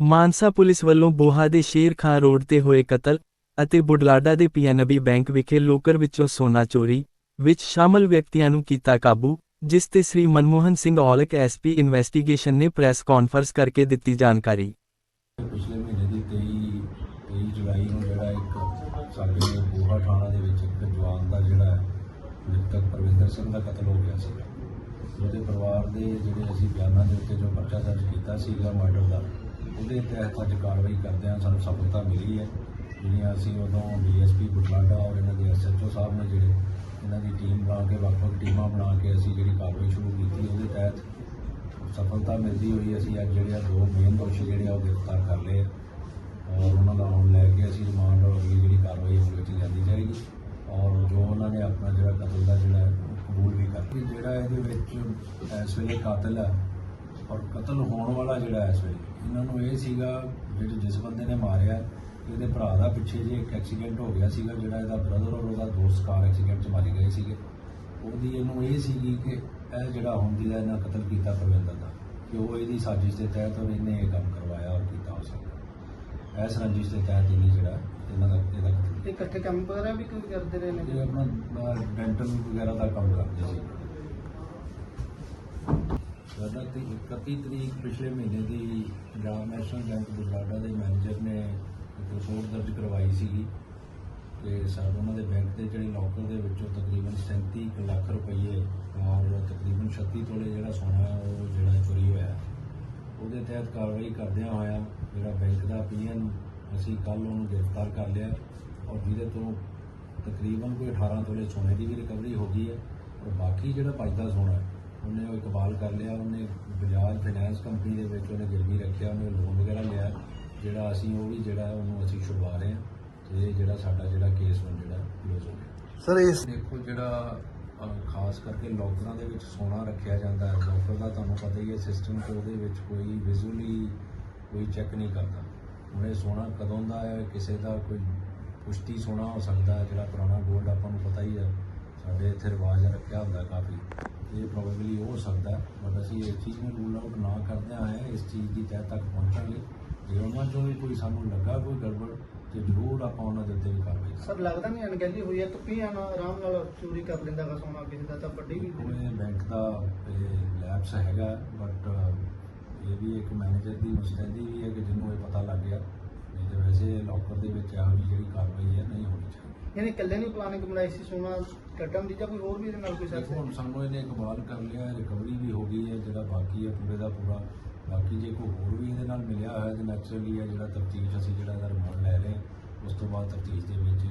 Mansa police ਵੱਲੋਂ ਬੋਹਾ ਦੇ ਸ਼ੇਰ ਖਾਂ ਰੋਡ ਤੇ ਹੋਏ ਕਤਲ ਅਤੇ ਬੁਢਲਾਡਾ ਦੇ ਪੀਐਨਬੀ ਬੈਂਕ ਵਿਖੇ ਲੋਕਰ ਵਿੱਚੋਂ ਸੋਨਾ ਚੋਰੀ ਵਿੱਚ ਸ਼ਾਮਲ ਵਿਅਕਤੀਆਂ ਨੂੰ ਕੀਤਾ ਕਾਬੂ, ਜਿਸ ਤੇ ਸ੍ਰੀ ਮਨਮੋਹਨ ਸਿੰਘ ਔਲਖ ਐਸਪੀ ਇਨਵੈਸਟੀਗੇਸ਼ਨ ਨੇ ਪ੍ਰੈਸ ਕਾਨਫਰੰਸ ਕਰਕੇ ਦਿੱਤੀ ਜਾਣਕਾਰੀ। ਪਿਛਲੇ ਮਹੀਨੇ ਦੀ 23 23 ਜੁਲਾਈ ਨੂੰ ਜਿਹੜਾ ਇੱਕ ਸਾਡੇ ਬੋਹਾ ਥਾਣਾ ਦੇ ਵਿੱਚ ਇੱਕ ਜਵਾਨ ਦਾ ਜਿਹੜਾ ਮ੍ਰਿਤਕ ਪ੍ਰਵਿੰਦਰ ਸਿੰਘ ਦਾ ਕਤਲ ਹੋ ਗਿਆ ਸੀ ਉਹਦੇ ਪਰਿਵਾਰ ਦੇ ਜਿਹੜੇ ਅਸੀਂ ਬਿਆਨਾਂ ਦੇ ਉੱਤੇ ਜੋ ਪਰਚਾ ਦਰਜ ਕੀਤਾ ਸੀਗਾ ਮਰਡਰ ਦਾ ਦੇ ਤਹਿਤ ਅੱਜ ਕਾਰਵਾਈ ਕਰਦਿਆਂ ਸਾਨੂੰ ਸਫਲਤਾ ਮਿਲੀ ਹੈ। ਜਿਹੜੀਆਂ ਅਸੀਂ ਉਦੋਂ ਡੀਐਸਪੀ ਬੁਢਲਾਡਾ ਔਰ ਇਹਨਾਂ ਦੇ ਐਸਐਚਓ ਸਾਹਿਬ ਨੇ ਜਿਹੜੇ ਇਹਨਾਂ ਦੀ ਟੀਮ ਬਣਾ ਕੇ, ਵੱਖ-ਵੱਖ ਟੀਮਾਂ ਬਣਾ ਕੇ ਅਸੀਂ ਜਿਹੜੀ ਕਾਰਵਾਈ ਸ਼ੁਰੂ ਕੀਤੀ, ਉਹਦੇ ਤਹਿਤ ਸਫਲਤਾ ਮਿਲਦੀ ਹੋਈ ਅਸੀਂ ਅੱਜ ਜਿਹੜੇ ਆ ਦੋ ਮੇਨ ਦੋਸ਼ੀ ਜਿਹੜੇ ਆ ਉਹ ਗ੍ਰਿਫਤਾਰ ਕਰ ਲਏ ਔਰ ਉਹਨਾਂ ਦਾ ਹੁਣ ਲੈ ਕੇ ਅਸੀਂ ਰਿਮਾਂਡ ਔਰ ਅਗਲੀ ਜਿਹੜੀ ਕਾਰਵਾਈ ਅਮਲ ਵਿੱਚ ਲਿਆਂਦੀ ਜਾਏਗੀ। ਔਰ ਜੋ ਉਹਨਾਂ ਨੇ ਆਪਣਾ ਜਿਹੜਾ ਕਤਲ ਦਾ ਜਿਹੜਾ ਉਹ ਕਬੂਲ ਵੀ ਕਰ ਜਿਹੜਾ ਇਹਦੇ ਵਿੱਚ ਇਸ ਵੇਲੇ ਕਾਤਲ ਹੈ ਔਰ ਕਤਲ ਹੋਣ ਵਾਲਾ ਜਿਹੜਾ ਇਸ ਵੇਲੇ ਇਹਨਾਂ ਨੂੰ ਇਹ ਸੀਗਾ ਜਿਹੜੇ ਜਿਸ ਬੰਦੇ ਨੇ ਮਾਰਿਆ ਇਹਦੇ ਭਰਾ ਦਾ ਪਿੱਛੇ ਜੇ ਇੱਕ ਐਕਸੀਡੈਂਟ ਹੋ ਗਿਆ ਸੀਗਾ ਜਿਹੜਾ ਇਹਦਾ ਬ੍ਰਦਰ ਔਰ ਉਹਦਾ ਦੋਸਤ ਕਾਰ ਐਕਸੀਡੈਂਟ 'ਚ ਮਾਰੇ ਗਏ ਸੀਗੇ। ਉਹਦੀ ਇਹਨੂੰ ਇਹ ਸੀਗੀ ਕਿ ਇਹ ਜਿਹੜਾ ਹੁਣ ਜਿਹੜਾ ਇਹਨਾਂ ਕਤਲ ਕੀਤਾ ਪ੍ਰਵਿੰਦਰ ਦਾ ਕਿ ਉਹ ਇਹਦੀ ਸਾਜ਼ਿਸ਼ ਦੇ ਤਹਿਤ ਔਰ ਇਹਨੇ ਇਹ ਕੰਮ ਕਰਵਾਇਆ ਔਰ ਕੀਤਾ ਹੋ ਸਕਦਾ। ਇਸ ਰੰਜਿਸ਼ ਦੇ ਤਹਿਤ ਇਹਨੇ ਜਿਹੜਾ ਇਹਨਾਂ ਦਾ ਇਹਦਾ ਕਤਲ ਕੀਤਾ। ਇਹ ਇਕੱਠੇ ਕੰਮ ਵਗੈਰਾ ਵੀ ਕੋਈ ਕਰਦੇ ਰਹੇ ਨੇ? ਇਹ ਆਪਣਾ ਡੈਂਟਲ ਵਗੈਰਾ ਦਾ ਕੰਮ ਕਰਦੇ ਸਾਡਾ ਤੇ 31 ਤਰੀਕ ਪਿਛਲੇ ਮਹੀਨੇ ਦੀ ਪੰਜਾਬ ਨੈਸ਼ਨਲ ਬੈਂਕ ਬੁਢਲਾਡਾ ਦੇ ਮੈਨੇਜਰ ਨੇ ਇੱਕ ਰਿਪੋਰਟ ਦਰਜ ਕਰਵਾਈ ਸੀਗੀ ਕਿ ਸਾਡੇ ਉਹਨਾਂ ਦੇ ਬੈਂਕ ਦੇ ਜਿਹੜੇ ਲੋਕਰ ਦੇ ਵਿੱਚੋਂ ਤਕਰੀਬਨ 37 ਕੁ ਲੱਖ ਰੁਪਏ ਔਰ ਤਕਰੀਬਨ 36 ਤੋਲੇ ਜਿਹੜਾ ਸੋਨਾ ਹੈ ਉਹ ਜਿਹੜਾ ਚੋਰੀ ਹੋਇਆ। ਉਹਦੇ ਤਹਿਤ ਕਾਰਵਾਈ ਕਰਦਿਆਂ ਹੋਇਆ ਜਿਹੜਾ ਬੈਂਕ ਦਾ ਪੀਐਨ ਅਸੀਂ ਕੱਲ ਉਹਨੂੰ ਗ੍ਰਿਫਤਾਰ ਕਰ ਲਿਆ ਔਰ ਜਿਹਦੇ ਤੋਂ ਤਕਰੀਬਨ ਕੋਈ 18 ਤੋਲੇ ਸੋਨੇ ਦੀ ਵੀ ਰਿਕਵਰੀ ਹੋ ਗਈ ਹੈ ਔਰ ਬਾਕੀ ਜਿਹੜਾ ਬਚਦਾ ਸੋਨਾ ਹੈ, ਉਹਨੇ ਉਹ ਇਕਬਾਲ ਕਰ ਲਿਆ ਉਹਨੇ ਬਜਾਜ ਫਾਈਨੈਂਸ ਕੰਪਨੀ ਦੇ ਵਿੱਚ ਉਹਨੇ ਗਿਰਵੀ ਰੱਖਿਆ ਉਹਨੇ ਲੋਨ ਵਗੈਰਾ ਲਿਆ ਜਿਹੜਾ ਅਸੀਂ ਉਹ ਵੀ ਜਿਹੜਾ ਉਹਨੂੰ ਅਸੀਂ ਛੁਡਵਾ ਰਹੇ ਹਾਂ ਤੇ ਇਹ ਜਿਹੜਾ ਸਾਡਾ ਜਿਹੜਾ ਕੇਸ ਹੁਣ ਜਿਹੜਾ ਕਲੋਜ਼ ਹੋ ਗਿਆ। ਸਰ ਇਸ ਦੇਖੋ ਜਿਹੜਾ ਖਾਸ ਕਰਕੇ ਲੋਕਰਾਂ ਦੇ ਵਿੱਚ ਸੋਨਾ ਰੱਖਿਆ ਜਾਂਦਾ ਹੈ ਲੋਕਰ ਦਾ ਤੁਹਾਨੂੰ ਪਤਾ ਹੀ ਹੈ ਸਿਸਟਮ ਤੇ ਉਹਦੇ ਵਿੱਚ ਕੋਈ ਵਿਜ਼ੂਅਲੀ ਕੋਈ ਚੈੱਕ ਨਹੀਂ ਕਰਦਾ। ਹੁਣ ਇਹ ਸੋਨਾ ਕਦੋਂ ਦਾ ਹੈ ਕਿਸੇ ਦਾ ਕੋਈ ਪੁਸ਼ਤੀ ਸੋਨਾ ਹੋ ਸਕਦਾ ਹੈ ਜਿਹੜਾ ਪੁਰਾਣਾ 골ਡ ਆਪਾਂ ਨੂੰ ਪਤਾ ਹੀ ਹੈ ਸਾਡੇ ਇੱਥੇ ਰਿਵਾਜ ਰੱਖਿਆ ਹੁੰਦਾ ਕਾਫੀ। ਇਹ ਪ੍ਰੋਬੇਬਲੀ ਹੋ ਸਕਦਾ ਬਟ ਅਸੀਂ ਇਸ ਚੀਜ਼ ਨੂੰ ਰੂਲ ਆਊਟ ਨਾ ਕਰਦੇ ਆਏ ਇਸ ਚੀਜ਼ ਦੀ ਤਹਿ ਤੱਕ ਪਹੁੰਚਾਂਗੇ। ਜੇ ਉਹਨਾਂ ਚੋਂ ਵੀ ਕੋਈ ਸਾਨੂੰ ਲੱਗਾ ਕੋਈ ਗੜਬੜ ਤੇ ਜ਼ਰੂਰ ਆਪਾਂ ਉਹਨਾਂ ਦੇ ਉੱਤੇ ਵੀ ਕਾਰਵਾਈ ਸਰ ਲੱਗਦਾ ਨਹੀਂ ਅਣਗਹਿਲੀ ਹੋਈ ਹੈ ਤੁਪੀਆਂ ਨਾਲ ਆਰਾਮ ਨਾਲ ਚੋਰੀ ਕਰ ਲੈਂਦਾ ਗਾ ਸੋਨਾ ਕਿਸੇ ਦਾ ਤਾਂ ਵੱਡੀ ਵੀ ਇਹ ਬੈਂਕ ਦਾ ਲੈਬਸ ਹੈਗਾ ਬਟ ਇਹ ਵੀ ਇੱਕ ਮੈਨੇਜਰ ਦੀ ਮੁਸਤੈਦੀ ਵੀ ਹੈ ਕਿ ਜਿਹਨੂੰ ਇਹ ਪਤਾ ਲੱਗ ਗਿਆ ਨਹੀਂ ਤੇ ਯਾਨੀ ਇਕੱਲੇ ਨਹੀਂ ਪਲਾਨਿੰਗ ਬਣਾਈ ਸੀ ਸੋਨਾ ਕੱਢਣ ਦੀ ਜਾਂ ਕੋਈ ਹੋਰ ਵੀ ਇਹਦੇ ਨਾਲ ਕੋਈ ਸਾਥ ਹੁਣ ਸਾਨੂੰ ਇਹਨੇ ਇਕਬਾਲ ਕਰ ਲਿਆ ਰਿਕਵਰੀ ਵੀ ਹੋ ਗਈ ਹੈ ਜਿਹੜਾ ਬਾਕੀ ਹੈ ਪੂਰੇ ਦਾ ਪੂਰਾ। ਬਾਕੀ ਜੇ ਕੋਈ ਹੋਰ ਵੀ ਇਹਦੇ ਨਾਲ ਮਿਲਿਆ ਹੋਇਆ ਤੇ ਨੈਚੁਰਲੀ ਹੈ ਜਿਹੜਾ ਤਫਤੀਸ਼ ਅਸੀਂ ਜਿਹੜਾ ਇਹਦਾ ਰਿਮਾਂਡ ਲੈ ਰਹੇ ਹਾਂ ਉਸ ਤੋਂ ਬਾਅਦ ਤਫਤੀਸ਼ ਦੇ ਵਿੱਚ